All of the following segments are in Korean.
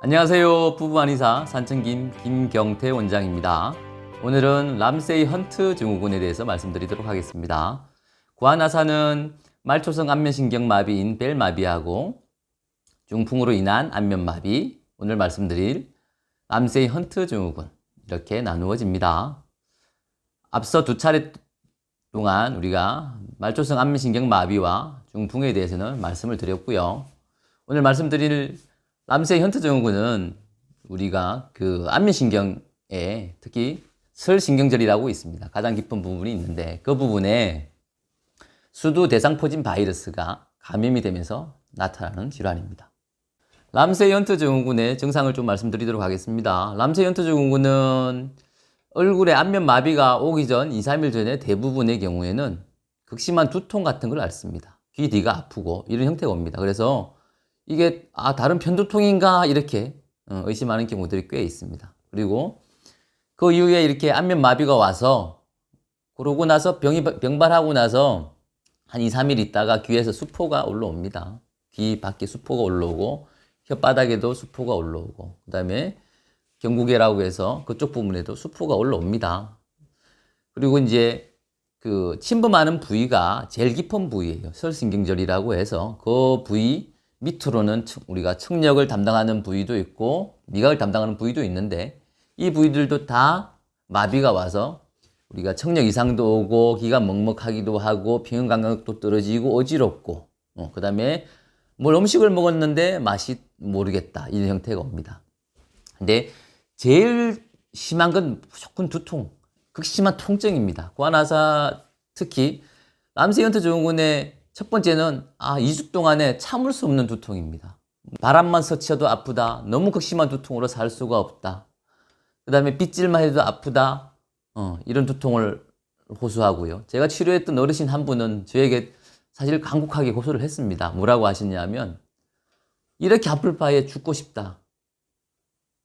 안녕하세요. 부부 한의사 산청김 김경태 원장입니다. 오늘은 람세이 헌트 증후군에 대해서 말씀드리도록 하겠습니다. 구안하사는 말초성 안면신경 마비인 벨마비하고 중풍으로 인한 안면마비, 오늘 말씀드릴 람세이 헌트 증후군 이렇게 나누어집니다. 앞서 두 차례 동안 우리가 말초성 안면신경 마비와 중풍에 대해서는 말씀을 드렸고요. 오늘 말씀드릴 람세이 헌트 증후군은 우리가 그 안면신경에 특히 설신경절이라고 있습니다. 가장 깊은 부분이 있는데 그 부분에 수두 대상포진 바이러스가 감염이 되면서 나타나는 질환입니다. 람세이 헌트 증후군의 증상을 좀 말씀드리도록 하겠습니다. 람세이 헌트 증후군은 얼굴에 안면 마비가 오기 전 2, 3일 전에 대부분의 경우에는 극심한 두통 같은 걸 앓습니다. 귀 뒤가 아프고 이런 형태가 옵니다. 그래서 이게 아 다른 편두통인가 이렇게 어, 의심하는 경우들이 꽤 있습니다. 그리고 그 이후에 이렇게 안면 마비가 와서 그러고 나서 병이 병발하고 나서 한 2, 3일 있다가 귀에서 수포가 올라옵니다. 귀 밖에 수포가 올라오고 혓바닥에도 수포가 올라오고 그다음에 경구개라고 해서 그쪽 부분에도 수포가 올라옵니다. 그리고 이제 그 침범하는 부위가 제일 깊은 부위예요. 설신경절이라고 해서 그 부위 밑으로는 우리가 청력을 담당하는 부위도 있고 미각을 담당하는 부위도 있는데 이 부위들도 다 마비가 와서 우리가 청력 이상도 오고 기가 먹먹하기도 하고 평형 감각도 떨어지고 어지럽고 어, 그 다음에 뭘 음식을 먹었는데 맛이 모르겠다 이런 형태가 옵니다. 근데 제일 심한 건 무조건 두통, 극심한 통증입니다. 구안하사 특히 람세이언트 증후군의 첫 번째는 아 2주 동안에 참을 수 없는 두통입니다. 바람만 스쳐도 아프다. 너무 극심한 두통으로 살 수가 없다. 그 다음에 빗질만 해도 아프다. 어, 이런 두통을 호소하고요. 제가 치료했던 어르신 한 분은 저에게 사실 간곡하게 호소를 했습니다. 뭐라고 하시냐면 이렇게 아플 바에 죽고 싶다.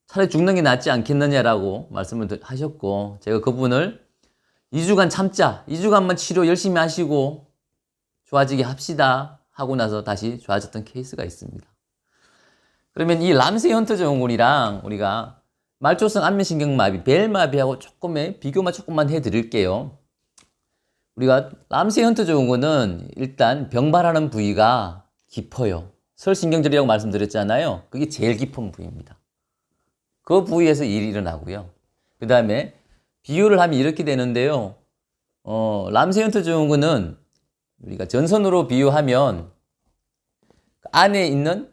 차라리 죽는 게 낫지 않겠느냐라고 말씀을 하셨고 제가 그분을 2주간 참자. 2주간만 치료 열심히 하시고 좋아지게 합시다 하고 나서 다시 좋아졌던 케이스가 있습니다. 그러면 이 람세이 헌터 증후군이랑 우리가 말초성 안면신경마비, 벨마비하고 조금의 비교만 조금만 해드릴게요. 우리가 람세이 헌터 증후군은 일단 병발하는 부위가 깊어요. 설신경절이라고 말씀드렸잖아요. 그게 제일 깊은 부위입니다. 그 부위에서 일이 일어나고요. 그 다음에 비유를 하면 이렇게 되는데요. 어, 람세이 헌터 증후군은 우리가 전선으로 비유하면 그 안에 있는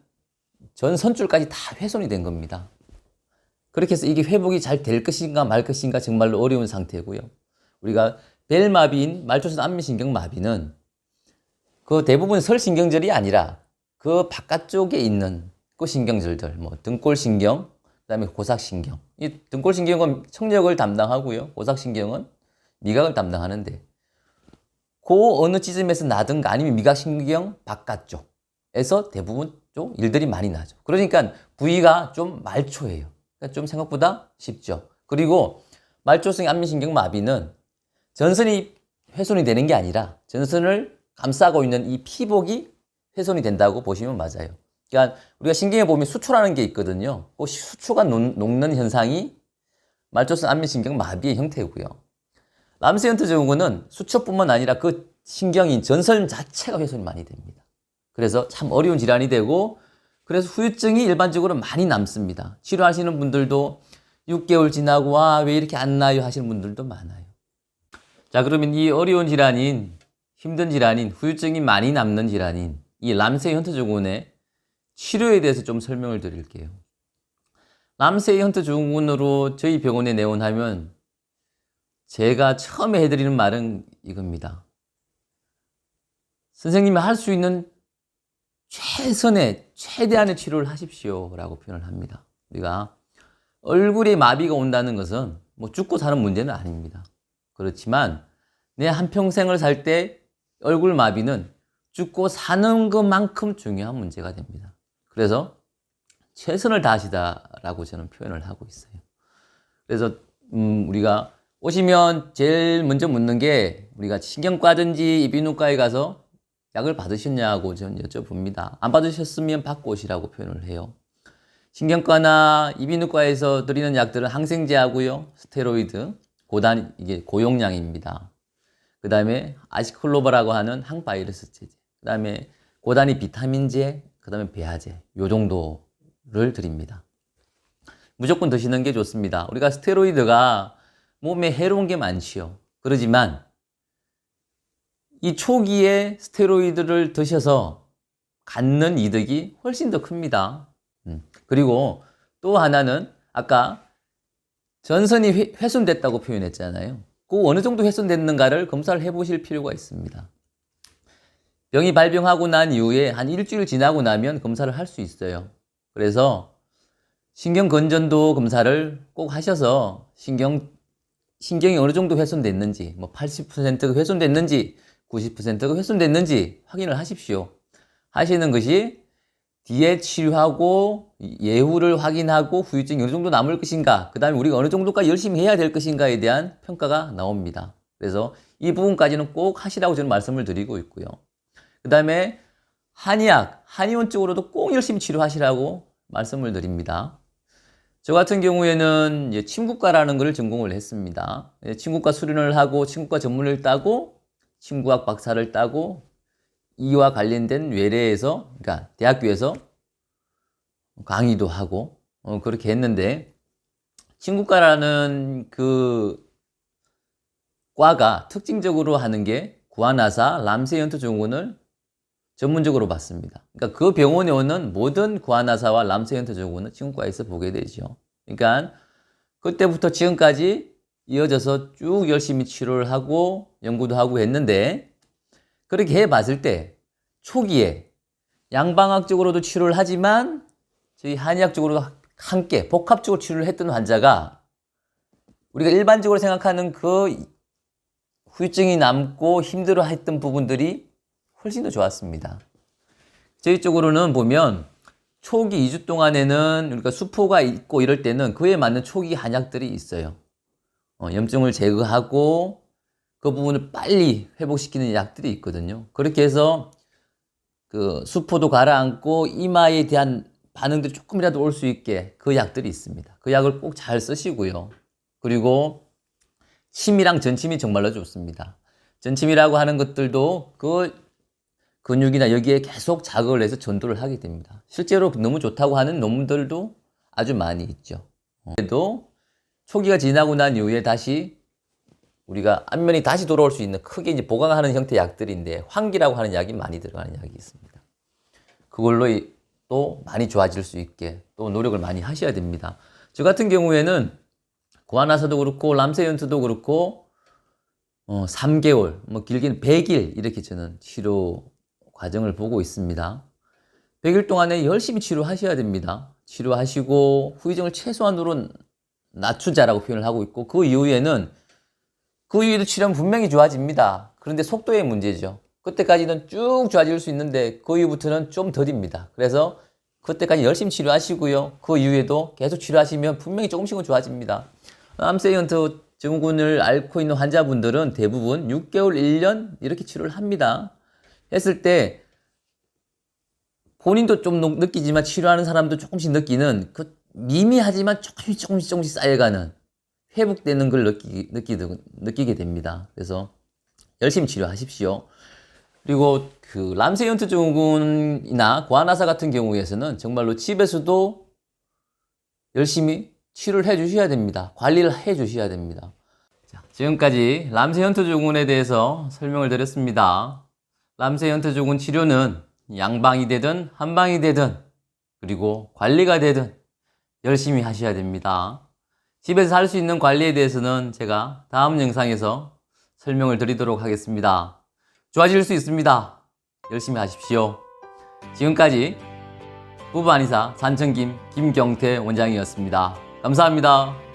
전선줄까지 다 훼손이 된 겁니다. 그렇게 해서 이게 회복이 잘 될 것인가 말 것인가 정말로 어려운 상태고요. 우리가 벨마비인 말초선 안면신경 마비는 그 대부분 설신경절이 아니라 그 바깥쪽에 있는 그 신경절들, 뭐 등골신경, 그다음에 고삭신경. 이 등골신경은 청력을 담당하고요. 고삭신경은 미각을 담당하는데 그 어느 지점에서 나든가 아니면 미각신경 바깥쪽에서 대부분 좀 일들이 많이 나죠. 그러니까 부위가 좀 말초예요. 그러니까 좀 생각보다 쉽죠. 그리고 말초성 안면신경 마비는 전선이 훼손이 되는 게 아니라 전선을 감싸고 있는 이 피복이 훼손이 된다고 보시면 맞아요. 그러니까 우리가 신경에 보면 수초라는 게 있거든요. 그 수초가 녹, 는 현상이 말초성 안면신경 마비의 형태고요. 람세현트 증후군은 수초뿐만 아니라 그 신경인 전선 자체가 훼손이 많이 됩니다. 그래서 참 어려운 질환이 되고 그래서 후유증이 일반적으로 많이 남습니다. 치료하시는 분들도 6개월 지나고 와왜 이렇게 안 나요 하시는 분들도 많아요. 자 그러면 이 어려운 질환인 힘든 질환인 후유증이 많이 남는 질환인 이 람세이 헌트 증후군의 치료에 대해서 좀 설명을 드릴게요. 람세이 헌트 증후군으로 저희 병원에 내원하면 제가 처음에 해드리는 말은 이겁니다. 선생님이 할 수 있는 최선의 최대한의 치료를 하십시오 라고 표현을 합니다. 우리가 얼굴에 마비가 온다는 것은 뭐 죽고 사는 문제는 아닙니다. 그렇지만 내 한평생을 살 때 얼굴 마비는 죽고 사는 것만큼 중요한 문제가 됩니다. 그래서 최선을 다하시다라고 저는 표현을 하고 있어요. 그래서 음, 우리가 오시면 제일 먼저 묻는 게 우리가 신경과든지 이비인후과에 가서 약을 받으셨냐고 저는 여쭤봅니다. 안 받으셨으면 받고 오시라고 표현을 해요. 신경과나 이비인후과에서 드리는 약들은 항생제하고요, 스테로이드, 고단 이게 고용량입니다. 그 다음에 아시클로바라고 하는 항바이러스 제제, 그 다음에 고단위 비타민제, 그 다음에 배아제, 요 정도를 드립니다. 무조건 드시는 게 좋습니다. 우리가 스테로이드가 몸에 해로운 게 많지요. 그러지만 이 초기에 스테로이드를 드셔서 갖는 이득이 훨씬 더 큽니다. 음. 그리고 또 하나는 아까 전선이 훼- 훼손됐다고 표현했잖아요. 그 어느 정도 훼손됐는가를 검사를 해보실 필요가 있습니다. 병이 발병하고 난 이후에 한 일주일 지나고 나면 검사를 할 수 있어요. 그래서 신경건전도 검사를 꼭 하셔서 신경, 신경이 어느 정도 훼손됐는지, 뭐 80%가 훼손됐는지, 90%가 훼손됐는지 확인을 하십시오. 하시는 것이 뒤에 치료하고 예후를 확인하고 후유증이 어느 정도 남을 것인가, 그 다음에 우리가 어느 정도까지 열심히 해야 될 것인가에 대한 평가가 나옵니다. 그래서 이 부분까지는 꼭 하시라고 저는 말씀을 드리고 있고요. 그 다음에 한의학, 한의원 쪽으로도 꼭 열심히 치료하시라고 말씀을 드립니다. 저 같은 경우에는 이제 침구과라는 것을 전공을 했습니다. 예, 침구과 수련을 하고 침구과 전문을 따고 침구학 박사를 따고 이와 관련된 외래에서 그러니까 대학교에서 강의도 하고 어, 그렇게 했는데 침구과라는 그 과가 특징적으로 하는 게 구한의사 람세연트 증후군을 전문적으로 봤습니다. 그러니까 그 병원에 오는 모든 구한의사와 람세연트 증후군은 침구과에서 보게 되죠. 그러니까 그때부터 지금까지 이어져서 쭉 열심히 치료를 하고 연구도 하고 했는데 그렇게 해 봤을 때 초기에 양방학적으로도 치료를 하지만 저희 한의학적으로도 함께 복합적으로 치료를 했던 환자가 우리가 일반적으로 생각하는 그 후유증이 남고 힘들어 했던 부분들이 훨씬 더 좋았습니다. 저희 쪽으로는 보면 초기 2주 동안에는 우리가 수포가 있고 이럴 때는 그에 맞는 초기 한약들이 있어요. 어, 염증을 제거하고 그 부분을 빨리 회복시키는 약들이 있거든요. 그렇게 해서 그 수포도 가라앉고 이마에 대한 반응들이 조금이라도 올 수 있게 그 약들이 있습니다. 그 약을 꼭 잘 쓰시고요. 그리고 침이랑 전침이 정말로 좋습니다. 전침이라고 하는 것들도 그 근육이나 여기에 계속 자극을 해서 전도를 하게 됩니다. 실제로 너무 좋다고 하는 논문들도 아주 많이 있죠. 어. 그래도 초기가 지나고 난 이후에 다시 우리가 안면이 다시 돌아올 수 있는 크게 이제 보강하는 형태의 약들인데 환기라고 하는 약이 많이 들어가는 약이 있습니다. 그걸로 이- 또 많이 좋아질 수 있게 또 노력을 많이 하셔야 됩니다. 저 같은 경우에는 구안화사도 그렇고 람세연트도 그렇고 어, 3개월, 뭐 길게는 100일 이렇게 저는 치료 과정을 보고 있습니다. 100일 동안에 열심히 치료하셔야 됩니다. 치료하시고 후유증을 최소한으로 낮추자라고 표현을 하고 있고 그 이후에는 그 이후에도 치료는 분명히 좋아집니다. 그런데 속도의 문제죠. 그때까지는 쭉 좋아질 수 있는데 그 이후부터는 좀 더딥니다. 그래서 그때까지 열심히 치료하시고요. 그 이후에도 계속 치료하시면 분명히 조금씩은 좋아집니다. 암세이언트 증후군을 앓고 있는 환자분들은 대부분 6개월, 1년 이렇게 치료를 합니다. 했을 때 본인도 좀 느- 느끼지만 치료하는 사람도 조금씩 느끼는 그 미미하지만 조금씩 조금씩 조금씩 쌓여가는 회복되는 걸 느끼, 느끼, 느끼게 됩니다. 그래서 열심히 치료하십시오. 그리고 그 람세연트 증후군이나 고아나사 같은 경우에서는 정말로 집에서도 열심히 치료를 해 주셔야 됩니다. 관리를 해 주셔야 됩니다. 자, 지금까지 람세연트 증후군에 대해서 설명을 드렸습니다. 증후군 치료는 양방이 되든 한방이 되든 그리고 관리가 되든 열심히 하셔야 됩니다. 집에서 할 수 있는 관리에 대해서는 제가 다음 영상에서 설명을 드리도록 하겠습니다. 좋아질 수 있습니다. 열심히 하십시오. 지금까지 부부 한의사 산청김 김경태 원장이었습니다. 감사합니다.